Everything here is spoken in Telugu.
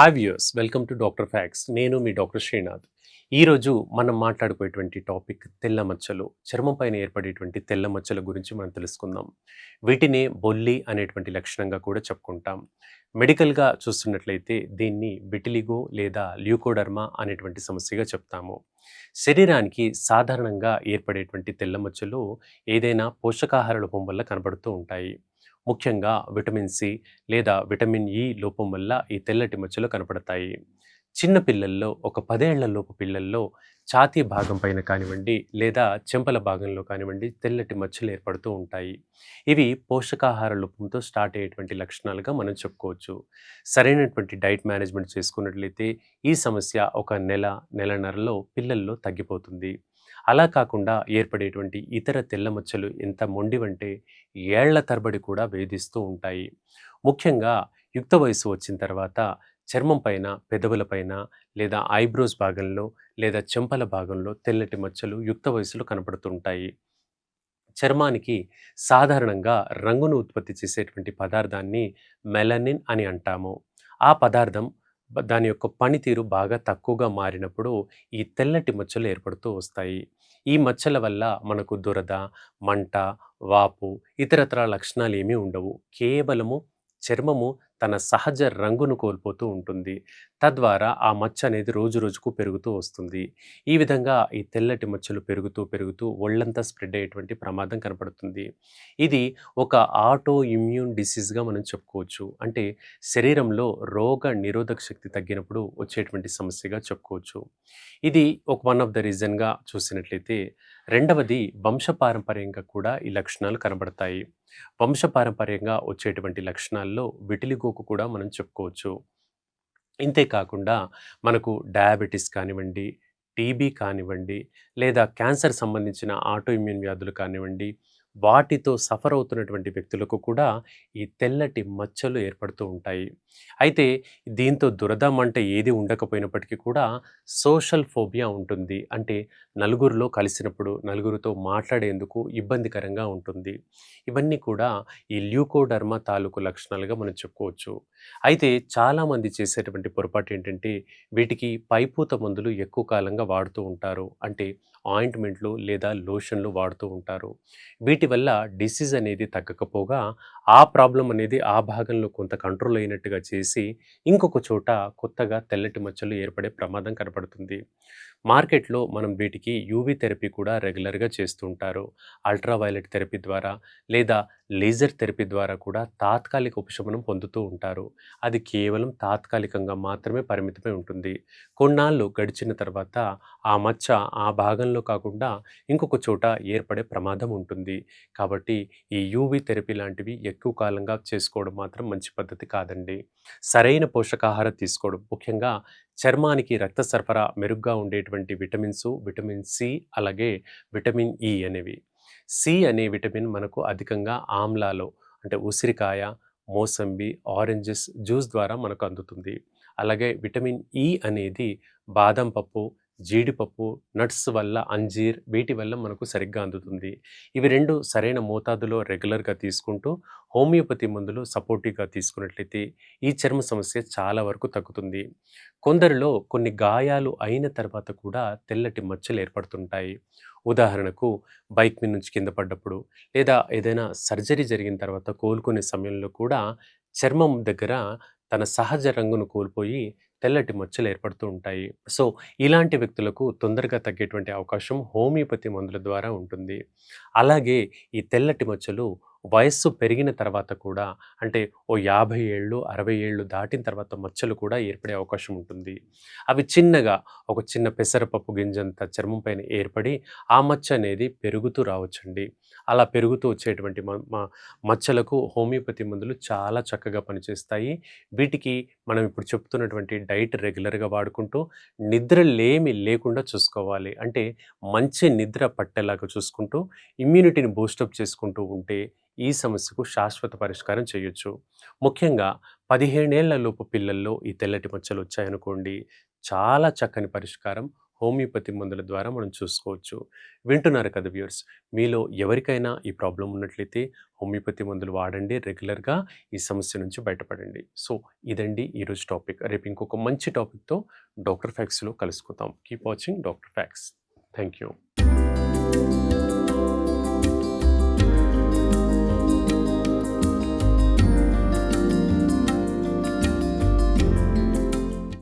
Hi viewers welcome to doctor facts నేను మీ డాక్టర్ శ్రీనాథ్ ఈరోజు మనం మాట్లాడుకునేటువంటి టాపిక్ తెల్ల మచ్చలు చర్మం పైన ఏర్పడేటువంటి తెల్ల మచ్చల గురించి మనం తెలుసుకుందాం. వీటిని బొల్లి అనేటువంటి లక్షణంగా కూడా చెప్పుకుంటాం. మెడికల్గా చూస్తున్నట్లయితే దీన్ని విటిలిగో లేదా ల్యూకోడర్మా అనేటువంటి సమస్యగా చెప్తాము. శరీరానికి సాధారణంగా ఏర్పడేటువంటి తెల్ల మచ్చలు ఏదైనా పోషకాహార లోపం వల్ల కనబడుతూ ఉంటాయి. ముఖ్యంగా విటమిన్ సి లేదా విటమిన్ ఈ లోపం వల్ల ఈ తెల్లటి మచ్చలు కనపడతాయి. చిన్న పిల్లల్లో ఒక పదేళ్ళలోపు పిల్లల్లో ఛాతీ భాగం పైన కానివ్వండి లేదా చెంపల భాగంలో కానివ్వండి తెల్లటి మచ్చలు ఏర్పడుతూ ఉంటాయి. ఇవి పోషకాహార లోపంతో స్టార్ట్ అయ్యేటువంటి లక్షణాలుగా మనం చెప్పుకోవచ్చు. సరైనటువంటి డైట్ మేనేజ్మెంట్ చేసుకున్నట్లయితే ఈ సమస్య ఒక నెల నెలన్నరలో పిల్లల్లో తగ్గిపోతుంది. అలా కాకుండా ఏర్పడేటువంటి ఇతర తెల్ల మచ్చలు ఎంత మొండివంటే ఏళ్ళ తరబడి కూడా వేధిస్తూ ఉంటాయి. ముఖ్యంగా యుక్త వయసు వచ్చిన తర్వాత చర్మం పైన పెదవుల పైన లేదా ఐబ్రోస్ భాగంలో లేదా చెంపల భాగంలో తెల్లటి మచ్చలు యుక్త వయసులో కనపడుతుంటాయి. చర్మానికి సాధారణంగా రంగును ఉత్పత్తి చేసేటువంటి పదార్థాన్ని మెలనిన్ అని అంటాము. ఆ పదార్థం దాని యొక్క పనితీరు బాగా తక్కువగా మారినప్పుడు ఈ తెల్లటి మచ్చలు ఏర్పడుతూ వస్తాయి. ఈ మచ్చల వల్ల మనకు దురద మంట వాపు ఇతరత్ర లక్షణాలు ఏమీ ఉండవు. కేవలము చర్మము తన సహజ రంగును కోల్పోతూ ఉంటుంది. తద్వారా ఆ మచ్చ అనేది రోజు రోజుకు పెరుగుతూ వస్తుంది. ఈ విధంగా ఈ తెల్లటి మచ్చలు పెరుగుతూ పెరుగుతూ ఒళ్ళంతా స్ప్రెడ్ అయ్యేటువంటి ప్రమాదం కనపడుతుంది. ఇది ఒక ఆటో ఇమ్యూన్ డిసీజ్గా మనం చెప్పుకోవచ్చు. అంటే శరీరంలో రోగ నిరోధక శక్తి తగ్గినప్పుడు వచ్చేటువంటి సమస్యగా చెప్పుకోవచ్చు. ఇది ఒక వన్ ఆఫ్ ద రీజన్గా చూసినట్లయితే రెండవది వంశపారంపర్యంగా కూడా ఈ లక్షణాలు కనబడతాయి. వంశపారంపర్యంగా వచ్చేటువంటి లక్షణాల్లో వరకు కూడా మనం చెప్పుకోవచ్చు. ఇంతే కాకుండా మనకు డయాబెటీస్ కానివ్వండి టీబీ కానివ్వండి లేదా క్యాన్సర్ సంబంధించిన ఆటో ఇమ్యూన్ వ్యాధులు కానివ్వండి వాటితో సఫర్ అవుతున్నటువంటి వ్యక్తులకు కూడా ఈ తెల్లటి మచ్చలు ఏర్పడుతూ ఉంటాయి. అయితే దీంతో దురదం అంటే ఏది ఉండకపోయినప్పటికీ కూడా సోషల్ ఫోబియా ఉంటుంది. అంటే నలుగురిలో కలిసినప్పుడు నలుగురితో మాట్లాడేందుకు ఇబ్బందికరంగా ఉంటుంది. ఇవన్నీ కూడా ఈ ల్యూకోడర్మా తాలూకు లక్షణాలుగా మనం చెప్పుకోవచ్చు. అయితే చాలామంది చేసేటువంటి పొరపాటు ఏంటంటే వీటికి పైపూత మందులు ఎక్కువ కాలంగా వాడుతూ ఉంటారు. అంటే ఆయింట్మెంట్లు లేదా లోషన్లు వాడుతూ ఉంటారు. వీటి వల్ల డిసీజ్ అనేది తగ్గకపోగా ఆ ప్రాబ్లం అనేది ఆ భాగంలో కొంత కంట్రోల్ అయినట్టుగా చేసి ఇంకొక చోట కొత్తగా తెల్లటి మచ్చలు ఏర్పడే ప్రమాదం కనపడుతుంది. మార్కెట్లో మనం వీటికి యూవీ థెరపీ కూడా రెగ్యులర్గా చేస్తుంటారు. అల్ట్రావైలెట్ థెరపీ ద్వారా లేదా లేజర్ థెరపీ ద్వారా కూడా తాత్కాలిక ఉపశమనం పొందుతూ ఉంటారు. అది కేవలం తాత్కాలికంగా మాత్రమే పరిమితమై ఉంటుంది. కొన్నాళ్ళు గడిచిన తర్వాత ఆ మచ్చ ఆ భాగంలో కాకుండా ఇంకొక చోట ఏర్పడే ప్రమాదం ఉంటుంది. కాబట్టి ఈ యూవీ థెరపీ లాంటివి ఎక్కువ కాలంగా చేసుకోవడం మాత్రం మంచి పద్ధతి కాదండి. సరైన పోషకాహారం తీసుకోవడం ముఖ్యంగా చర్మానికి రక్త సరఫరా మెరుగ్గా ఉండేటువంటి విటమిన్స్ విటమిన్ సి అలాగే విటమిన్ ఈ అనేవి. సి అనే విటమిన్ మనకు అధికంగా ఆమ్లాలో అంటే ఉసిరికాయ మోసంబి ఆరెంజెస్ జ్యూస్ ద్వారా మనకు అందుతుంది. అలాగే విటమిన్ ఈ అనేది బాదం పప్పు జీడిపప్పు నట్స్ వల్ల అంజీర్ వీటి వల్ల మనకు సరిగ్గా అందుతుంది. ఇవి రెండు సరైన మోతాదులో రెగ్యులర్గా తీసుకుంటూ హోమియోపతి మందులు సపోర్టివ్గా తీసుకున్నట్లయితే ఈ చర్మ సమస్య చాలా వరకు తగ్గుతుంది. కొందరిలో కొన్ని గాయాలు అయిన తర్వాత కూడా తెల్లటి మచ్చలు ఏర్పడుతుంటాయి. ఉదాహరణకు బైక్ మీద నుంచి కింద పడ్డప్పుడు లేదా ఏదైనా సర్జరీ జరిగిన తర్వాత కోలుకునే సమయంలో కూడా చర్మం దగ్గర తన సహజ రంగును కోల్పోయి తెల్లటి మచ్చలు ఏర్పడుతూ ఉంటాయి. సో ఇలాంటి వ్యక్తులకు తొందరగా తగ్గేటువంటి అవకాశం హోమియోపతి మందుల ద్వారా ఉంటుంది. అలాగే ఈ తెల్లటి మచ్చలు వయస్సు పెరిగిన తర్వాత కూడా అంటే ఓ యాభై ఏళ్ళు అరవై ఏళ్ళు దాటిన తర్వాత మచ్చలు కూడా ఏర్పడే అవకాశం ఉంటుంది. అవి చిన్నగా ఒక చిన్న పెసరపప్పు గింజంత చర్మం పైన ఏర్పడి ఆ మచ్చ అనేది పెరుగుతూ రావచ్చండి. అలా పెరుగుతూ వచ్చేటువంటి మ- మచ్చలకు హోమియోపతి మందులు చాలా చక్కగా పనిచేస్తాయి. వీటికి మనం ఇప్పుడు చెప్తున్నటువంటి డైట్ రెగ్యులర్గా వాడుకుంటూ నిద్ర లేమి లేకుండా చూసుకోవాలి. అంటే మంచి నిద్ర పట్టేలాగా చూసుకుంటూ ఇమ్యూనిటీని బూస్టప్ చేసుకుంటూ ఉంటే ఈ సమస్యకు శాశ్వత పరిష్కారం చేయొచ్చు. ముఖ్యంగా పదిహేనేళ్ళలోపు పిల్లల్లో ఈ తెల్లటి మచ్చలు వచ్చాయనుకోండి. చాలా చక్కని పరిష్కారం హోమియోపతి మందుల ద్వారా మనం చూసుకోవచ్చు. వింటున్నారు కదా వ్యూర్స్ మీలో ఎవరికైనా ఈ ప్రాబ్లం ఉన్నట్లయితే హోమియోపతి మందులు వాడండి రెగ్యులర్గా. ఈ సమస్య నుంచి బయటపడండి. సో ఇదండి ఈరోజు టాపిక్. రేపు ఇంకొక మంచి టాపిక్తో డాక్టర్ ఫ్యాక్స్లో కలుసుకుందాం. Keep watching doctor facts. Thank you